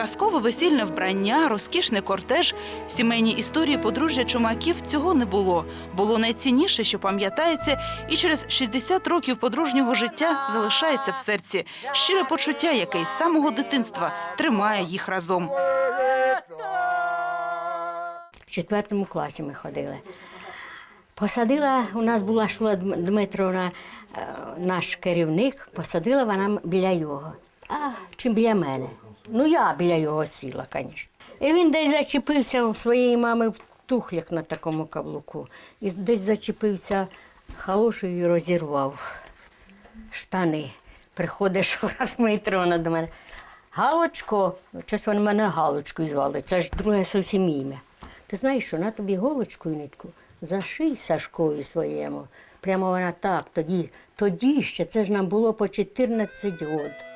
Казкове весільне вбрання, розкішний кортеж. В сімейній історії подружжя чумаків цього не було. Було найцінніше, що пам'ятається, і через 60 років подружнього життя залишається в серці щире почуття, яке із самого дитинства тримає їх разом. В четвертому класі ми ходили. Посадила, у нас була Шула Дм- Дмитровна, е, наш керівник, посадила вона біля його. А чим біля мене? Ну, я біля його сіла, звісно. І він десь зачепився у своєї мами в тухляк на такому каблуку. І десь зачепився халошею і розірвав штани. Приходиш раз Дмитровна до мене. Галочко, щось вони мене Галочкою звали, це ж друге зовсім ім'я. Ти знаєш, що на тобі голочку і нитку заший Сашкові своєму. Прямо вона так, тоді, тоді ще, це ж нам було по 14 років.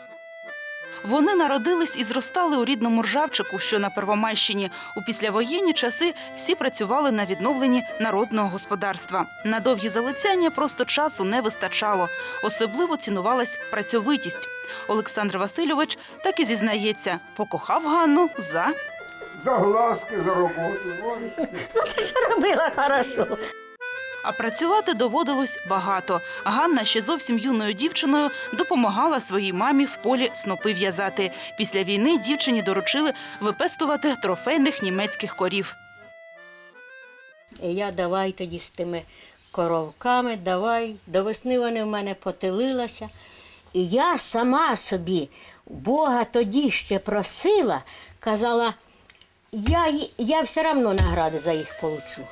Вони народились і зростали у рідному ржавчику, що на Первомайщині. У післявоєнні часи всі працювали на відновленні народного господарства. На довгі залицяння просто часу не вистачало. Особливо цінувалась працьовитість. Олександр Васильович так і зізнається, покохав Ганну за За глазки, за роботу. За те, що робила хорошо. А працювати доводилось багато. Ганна ще зовсім юною дівчиною допомагала своїй мамі в полі снопи в'язати. Після війни дівчині доручили випестувати трофейних німецьких корів. Я давай тоді з тими коровками, давай. До весни вони в мене потилилися. І я сама собі Бога тоді ще просила, казала, я, я все одно награди за їх получу.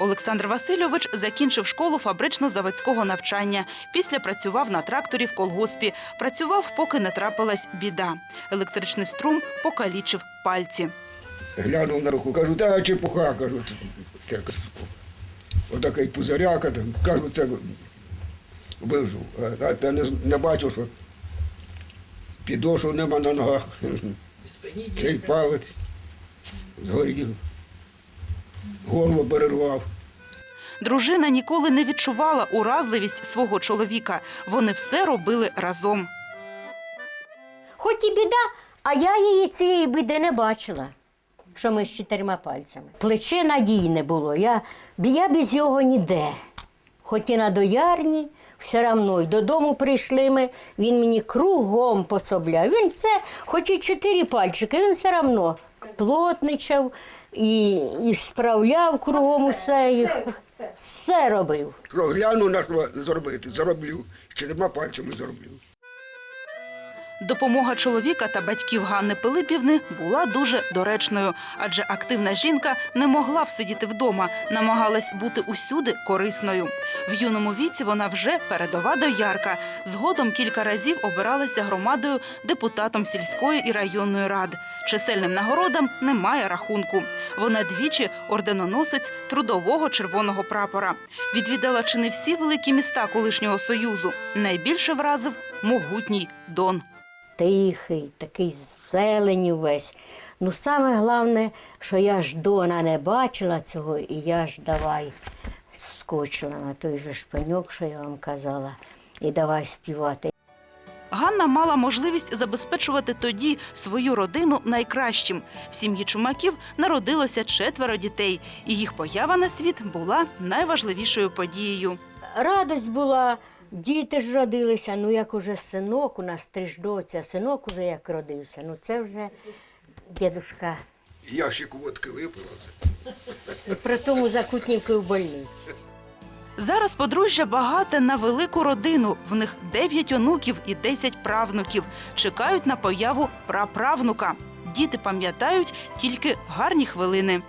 Олександр Васильович закінчив школу фабрично-заводського навчання. Після працював на тракторі в колгоспі. Працював, поки не трапилась біда. Електричний струм покалічив пальці. Глянув на руку, кажу, та чепуха, кажу, кажу, отакий пузаряка, кажу, це вижу. А, я не, не бачу, що підошов нема на ногах. Цей палець згорів, горло перервав. Дружина ніколи не відчувала уразливість свого чоловіка. Вони все робили разом. Хоч і біда, а я її цієї біди не бачила, що ми з чотирма пальцями. Плече надійне було, я, я без його ніде. Хоч і на доярні, все одно й додому прийшли ми, він мені кругом пособляв. Він все, хоч і чотири пальчики, він все одно плотничав і, і справляв кругом усе, їх. все робив. Гляну на що зробити, зароблю. Чотирма пальцями зароблю. Допомога чоловіка та батьків Ганни Пилипівни була дуже доречною, адже активна жінка не могла всидіти вдома, намагалась бути усюди корисною. В юному віці вона вже передова доярка. Згодом кілька разів обиралася громадою депутатом сільської і районної рад. Чисельним нагородам немає рахунку. Вона двічі орденоносець трудового червоного прапора. Відвідала чи не всі великі міста колишнього союзу. Найбільше вразив могутній Дон. Тихий, такий зелені весь. Ну, саме головне, що я ж дона не бачила цього, і я ж давай скочила на той же шпиньок, що я вам казала, і давай співати. Ганна мала можливість забезпечувати тоді свою родину найкращим. В сім'ї чумаків народилося четверо дітей, і їх поява на світ була найважливішою подією. Радость була, діти ж родилися, ну як уже синок, у нас три ж доці, а синок уже як родився, ну це вже дідушка. Ящик водки випила. При тому закутнівкою в больниці. Зараз подружжя багате на велику родину. В них дев'ять онуків і десять правнуків. Чекають на появу праправнука. Діти пам'ятають тільки гарні хвилини.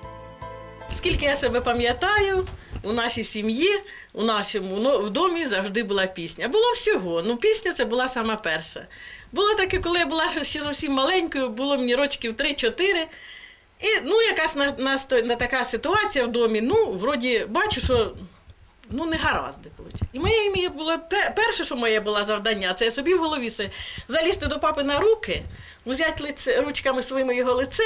Скільки я себе пам'ятаю, у нашій сім'ї, у нашому ну, в домі завжди була пісня. Було всього. Ну, пісня це була сама перша. Було таке, коли я була ще- зовсім маленькою, було мені рочків 3-4. І ну, якась на, на, на така ситуація в домі, ну, вроді бачу, що ну, не гаразди. І моє ім'я було перше, що моє було завдання, це я собі в голові залізти до папи на руки, взяти лице, ручками своїми його лице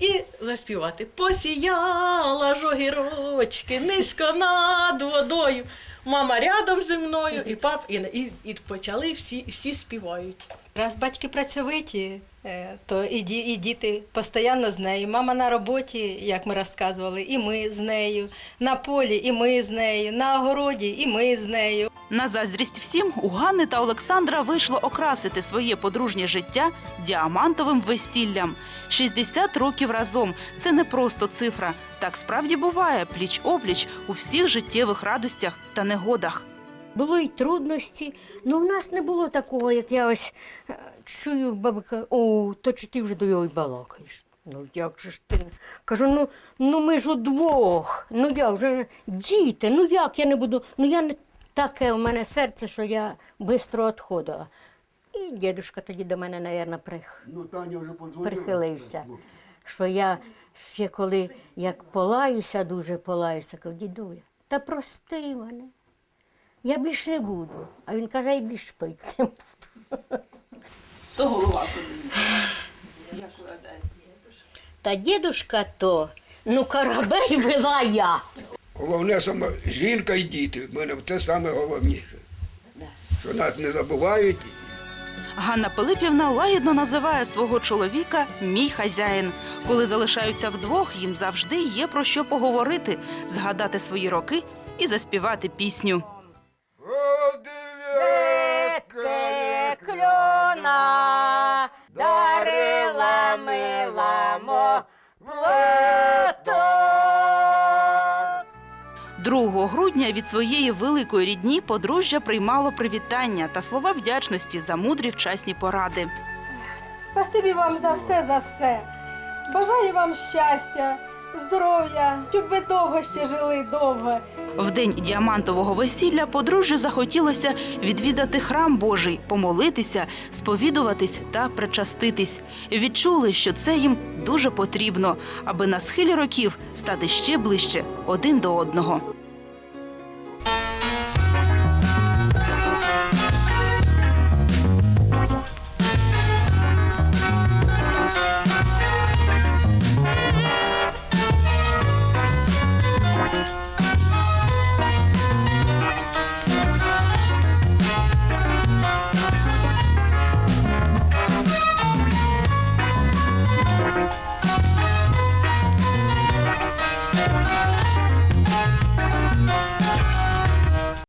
і заспівати. Посіяла жогірочки низько над водою. Мама рядом зі мною, і пап, і, і, і почали всі, всі співають. Раз батьки працьовиті, е, то і, ді- і діти постійно з нею. Мама на роботі, як ми розказували, і ми з нею. На полі, і ми з нею. На огороді, і ми з нею. На заздрість всім у Ганни та Олександра вийшло окрасити своє подружнє життя діамантовим весіллям. 60 років разом це не просто цифра. Так справді буває пліч опліч у всіх життєвих радостях та негодах. Було й трудності, але в нас не було такого, як я ось е, чую, бабка, о, то чи ти вже до його й балакаєш? Ну як же ж ти? Кажу, ну, ну ми ж удвох. Ну як же, діти, ну як я не буду? Ну я не таке в мене серце, що я швидко відходила. І дідусь тоді до мене, мабуть, прих... Ну, Таня вже прихилився. Що я ще коли як полаюся, дуже полаюся, кажу, дідуля, та прости мене. Я більше не буду. А він каже, я більше пити не буду. То голова куди? Як? Та дідушка то, ну корабель вела я. Головне саме жінка і діти. В мене це саме головніше. Що нас не забувають. Ганна Пилипівна лагідно називає свого чоловіка мій хазяїн. Коли залишаються вдвох, їм завжди є про що поговорити, згадати свої роки і заспівати пісню. Кльона дарила миламо платок. 2 грудня від своєї великої рідні подружжя приймало привітання та слова вдячності за мудрі вчасні поради. Спасибі вам за все, за все. Бажаю вам щастя, здоров'я, щоб ви довго ще жили довго. В день діамантового весілля подружжю захотілося відвідати храм Божий, помолитися, сповідуватись та причаститись. Відчули, що це їм дуже потрібно, аби на схилі років стати ще ближче один до одного.